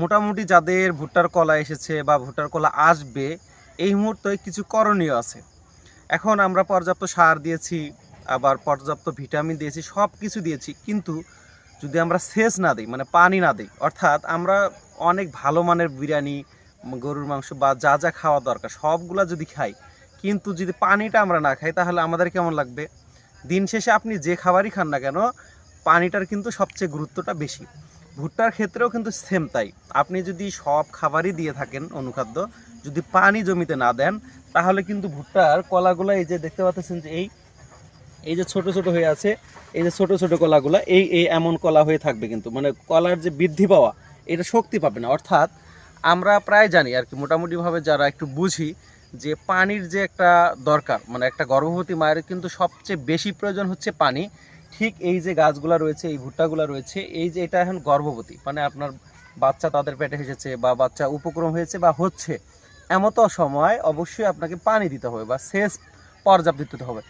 মোটামুটি যাদের ভুট্টার কলা এসেছে বা ভুট্টার কলা আসবে, এই মুহূর্তে কিছু করণীয় আছে। এখন আমরা পর্যাপ্ত সার দিয়েছি, আবার পর্যাপ্ত ভিটামিন দিয়েছি সব কিছু দিয়েছি, কিন্তু যদি আমরা সেচ না দিই মানে পানি না দিই, অর্থাৎ আমরা অনেক ভালো মানের বিরিয়ানি, গরুর মাংস বা যা যা খাওয়া দরকার, সবগুলা যদি খাই, কিন্তু যদি পানিটা আমরা না খাই, তাহলে আমাদের কেমন লাগবে? দিন শেষে আপনি যে খাবারই খান না কেন, পানিটার কিন্তু সবচেয়ে গুরুত্বটা বেশি। ভুট্টার ক্ষেত্রেও কিন্তু সেম তাই। আপনি যদি সব খাবারই দিয়ে থাকেন অনুখাদ্য, যদি পানি জমিতে না দেন, তাহলে কিন্তু ভুট্টার কলাগুলো এই যে দেখতে পাচ্ছেন যে এই এই যে ছোট ছোট হয়ে আছে, এই যে ছোট ছোট কলাগুলো, এই এই এমন কলা হয়ে থাকবে কিন্তু। মানে কলার যে বৃদ্ধি পাওয়া, এটা শক্তি পাবে না। অর্থাৎ আমরা প্রায় জানি আর কি, মোটামুটিভাবে যারা একটু বুঝি, যে পানির যে একটা দরকার মানে একটা গর্ভবতী মায়ের কিন্তু সবচেয়ে বেশি প্রয়োজন হচ্ছে পানি। ঠিক এই যে গাছগুলা রয়েছে, এই ভুট্টাগুলা রয়েছে, এই যে এটা এখন গর্ভবতী মানে আপনার বাচ্চা তাদের পেটে এসেছে বা বাচ্চা উপক্রম হয়েছে বা হচ্ছে, এমতো সময় অবশ্যই আপনাকে পানি দিতে হবে বা সেচ পর্যাপ্ত দিতে হবে।